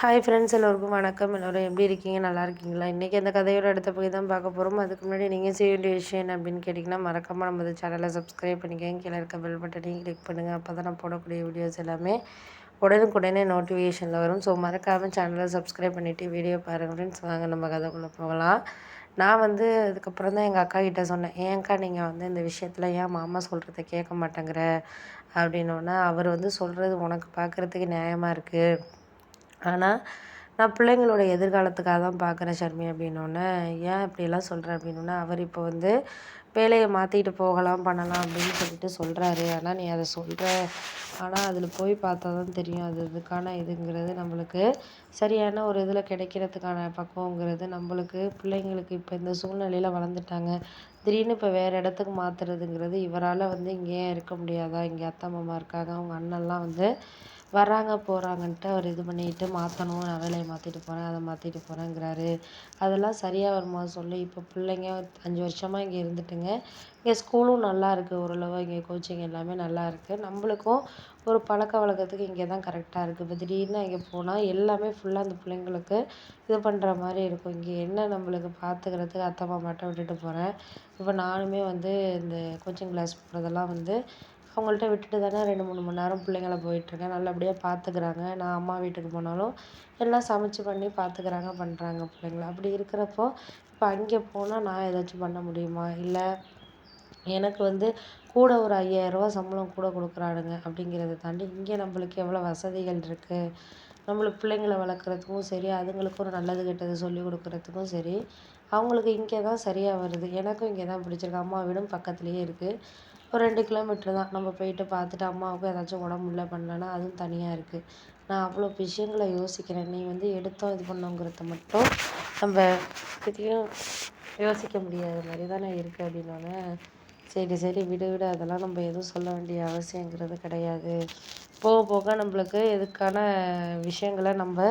Hi friends எல்லோருக்கும் வணக்கம். எல்லோரும் எப்படி இருக்கீங்க? நல்லா இருக்கீங்களா? இன்றைக்கி அந்த கதையோட அடுத்த போய் தான் பார்க்க போகிறோம் அதுக்கு முன்னாடி நீங்கள் செய்ய வேண்டிய விஷயம் என்ன அப்படின்னு கேட்டிங்கன்னா மறக்காமல் நம்ம சேனலை சப்ஸ்கிரைப் பண்ணிக்கோங்க. கீழே இருக்க பெல் பட்டனையும் கிளிக் பண்ணுங்கள் அப்போ தான் நான் போடக்கூடிய வீடியோஸ் எல்லாமே உடனுக்குடனே நோட்டிஃபிகேஷனில் வரும். ஸோ மறக்காமல் சேனலை சப்ஸ்கிரைப் பண்ணிவிட்டு வீடியோ பாருங்கள் ஃப்ரெண்ட்ஸ் வாங்க நம்ம கதைக்குள்ளே போகலாம். நான் வந்து அதுக்கப்புறம் தான் எங்கள் அக்கா கிட்டே சொன்னேன். ஏன்க்கா நீங்கள் வந்து இந்த விஷயத்தில் ஏன் மாமா சொல்கிறத கேட்க மாட்டேங்கிற? அப்படின்னோடனே அவர் வந்து சொல்கிறது உனக்கு பார்க்குறதுக்கு நியாயமாக இருக்குது ஆனால் நான் பிள்ளைங்களோட எதிர்காலத்துக்காக தான் பார்க்குறேன் ஷர்மி அப்படின்னோடனே ஏன் இப்படியெல்லாம் சொல்கிற அப்படின்னோடனே அவர் இப்போ வந்து வேலையை மாற்றிட்டு போகலாம் பண்ணலாம் அப்படின்னு சொல்லிட்டு சொல்கிறாரு ஆனால் நீ அதை சொல்கிற ஆனால் அதில் போய் பார்த்தா தான் தெரியும் அது இதுக்கான இதுங்கிறது நம்மளுக்கு சரியான ஒரு இதில் கிடைக்கிறதுக்கான பக்குவங்கிறது நம்மளுக்கு பிள்ளைங்களுக்கு இப்போ இந்த சூழ்நிலையில் வளர்ந்துட்டாங்க. திடீர்னு இப்போ வேறு இடத்துக்கு மாற்றுறதுங்கிறது இவரால் வந்து இங்கேயே இருக்க முடியாதா? இங்கே அத்தை மாமா இருக்காங்க. அவங்க அண்ணன்லாம் வந்து வர்றாங்க போகிறாங்கன்ட்டு அவர் இது பண்ணிக்கிட்டு மாற்றணும் நான் வேலையை மாற்றிட்டு போகிறேன் அதை மாற்றிட்டு போகிறேங்கிறாரு அதெல்லாம் சரியாக வருமா சொல்லு இப்போ பிள்ளைங்க அஞ்சு வருஷமாக இங்கே இருந்துட்டுங்க. இங்கே ஸ்கூலும் நல்லா இருக்குது ஓரளவு இங்கே கோச்சிங் எல்லாமே நல்லா இருக்குது நம்மளுக்கும் ஒரு பழக்க வழக்கத்துக்கு இங்கே தான் கரெக்டாக இருக்குது இப்போ திடீர்னு இங்கே போனால் எல்லாமே ஃபுல்லாக அந்த பிள்ளைங்களுக்கு இது பண்ணுற மாதிரி இருக்கும். இங்கே என்ன நம்மளுக்கு பார்த்துக்கிறதுக்கு அத்தை மாமாட்ட விட்டுட்டு போகிறேன் இப்போ நானுமே வந்து இந்த கோச்சிங் கிளாஸ் போகிறதெல்லாம் வந்து அவங்கள்ட்ட விட்டுட்டு தானே ரெண்டு மூணு மணி நேரம் பிள்ளைங்கள போயிட்டுருக்கேன். நல்லபடியாக பார்த்துக்குறாங்க. நான் அம்மா வீட்டுக்கு போனாலும் எல்லாம் சமைச்சு பண்ணி பார்த்துக்குறாங்க பண்ணுறாங்க பிள்ளைங்கள. அப்படி இருக்கிறப்போ இப்போ அங்கே போனால் நான் ஏதாச்சும் பண்ண முடியுமா? இல்லை எனக்கு வந்து கூட ஒரு ஐயாயிரரூவா சம்பளம் கூட கொடுக்குறானுங்க அப்படிங்கிறத தாண்டி இங்கே நம்மளுக்கு எவ்வளோ வசதிகள் இருக்குது நம்மளுக்கு பிள்ளைங்கள வளர்க்குறதுக்கும் சரி அதுங்களுக்கு ஒரு நல்லது கெட்டது சொல்லிக் கொடுக்குறதுக்கும் சரி அவங்களுக்கு இங்கே தான் சரியாக வருது. எனக்கும் இங்கே தான் பிடிச்சிருக்கு. அம்மா வீடும் பக்கத்துலேயே இருக்குது ஒரு ரெண்டு கிலோமீட்ரு தான். நம்ம போயிட்டு பார்த்துட்டு அம்மாவுக்கும் ஏதாச்சும் உடம்பு முடியல பண்ணலன்னா அதுவும் தனியாக இருக்குது நான் அவ்வளோ விஷயங்களை யோசிக்கிறேன். நீ வந்து எடுத்தோம் இது பண்ணோங்கிறத மட்டும் நம்ம திடீர்னு யோசிக்க முடியாத மாதிரி தானே இருக்குது அப்படின்னோடனே சரி சரி விடு விடு அதெல்லாம் நம்ம எதுவும் சொல்ல வேண்டிய அவசியங்கிறது கிடையாது. போக போக நம்மளுக்கு இதுக்கான விஷயங்களை நம்ம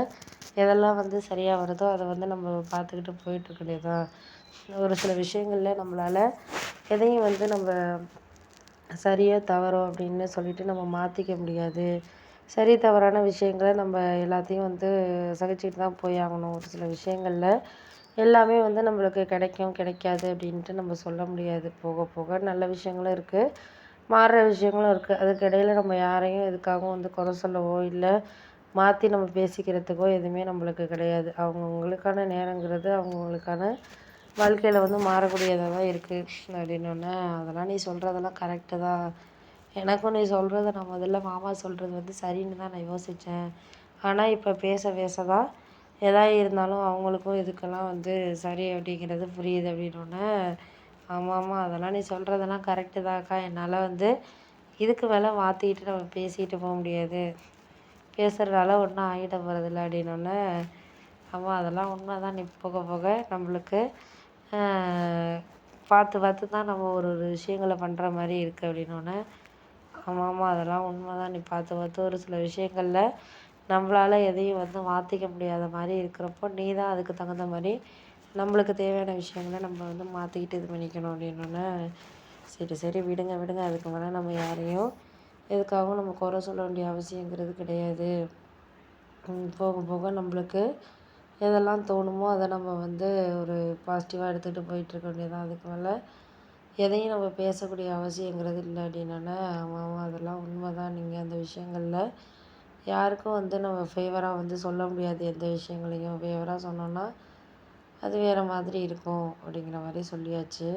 எதெல்லாம் வந்து சரியாக வருதோ அதை வந்து நம்ம பார்த்துக்கிட்டு போயிட்டுருக்கலையே தான் ஒரு சில விஷயங்களில் நம்மளால் எதையும் வந்து நம்ம சரியோ தவறோ அப்படின்னு சொல்லிட்டு நம்ம மாற்றிக்க முடியாது. சரி தவறான விஷயங்களை நம்ம எல்லாத்தையும் வந்து சகிச்சுக்கிட்டு தான் போய் ஆகணும். ஒரு சில விஷயங்களில் எல்லாமே வந்து நம்மளுக்கு கிடைக்கும் கிடைக்காது அப்படின்ட்டு நம்ம சொல்ல முடியாது. போக போக நல்ல விஷயங்களும் இருக்குது மாறுற விஷயங்களும் இருக்குது அதுக்கு இடையில நம்ம யாரையும் எதுக்காகவும் வந்து குறை சொல்லவோ இல்லை மாற்றி நம்ம பேசிக்கிறதுக்கோ எதுவுமே நம்மளுக்கு கிடையாது. அவங்கவுங்களுக்கான நேரங்கிறது அவங்கவுங்களுக்கான வாழ்க்கையில் வந்து மாறக்கூடியதாக தான் இருக்குது அப்படின்னோடனே அதெல்லாம் நீ சொல்கிறதெல்லாம் கரெக்டு தான். எனக்கும் நீ சொல்கிறத நான் முதல்ல மாமா சொல்கிறது வந்து சரின்னு தான் நான் யோசித்தேன் ஆனால் இப்போ பேச பேச தான் எதா இருந்தாலும் அவங்களுக்கும் இதுக்கெல்லாம் வந்து சரி அப்படிங்கிறது புரியுது அப்படின்னோடனே ஆமாம் ஆமாம் அதெல்லாம் நீ சொல்கிறதெல்லாம் கரெக்டு தான்க்கா. என்னால் வந்து இதுக்கு மேலே மாற்றிக்கிட்டு நம்ம பேசிக்கிட்டு போக முடியாது. பேசுகிறதால ஒன்றும் ஆகிட போகிறதில்ல அப்படின்னோடனே ஆமாம் அதெல்லாம் உண்மை தான் நீ போக போக நம்மளுக்கு பார்த்து பார்த்து தான் நம்ம ஒரு ஒரு விஷயங்கள பண்ணுற மாதிரி இருக்குது அப்படின்னோடனே ஆமாம் ஆமாம் அதெல்லாம் உண்மை தான் நீ பார்த்து பார்த்து ஒரு சில விஷயங்களில் நம்மளால எதையும் வந்து மாற்றிக்க முடியாத மாதிரி இருக்கிறப்போ நீ தான் அதுக்கு தகுந்த மாதிரி நம்மளுக்கு தேவையான விஷயங்கள நம்ம வந்து மாற்றிக்கிட்டு இது பண்ணிக்கணும் அப்படின்னோடனே சரி சரி விடுங்க விடுங்க. அதுக்கு மேலே நம்ம யாரையும் எதுக்காகவும் நம்ம குறை சொல்ல வேண்டிய அவசியங்கிறது கிடையாது. போக போக நம்மளுக்கு எதெல்லாம் தோணுமோ அதை நம்ம வந்து ஒரு பாசிட்டிவாக எடுத்துக்கிட்டு போயிட்டுருக்க வேண்டியது தான் அதுக்கு மேலே எதையும் நம்ம பேசக்கூடிய அவசியங்கிறது இல்லை அப்படின்னோடனே ஆமாம் ஆமாம் அதெல்லாம் உண்மை தான் நீங்கள் அந்த விஷயங்களில் யாருக்கும் வந்து நம்ம ஃபேவராக வந்து சொல்ல முடியாது. எந்த விஷயங்களையும் ஃபேவராக சொன்னோன்னா அது வேறு மாதிரி இருக்கும் அப்படிங்கிற மாதிரி சொல்லியாச்சு.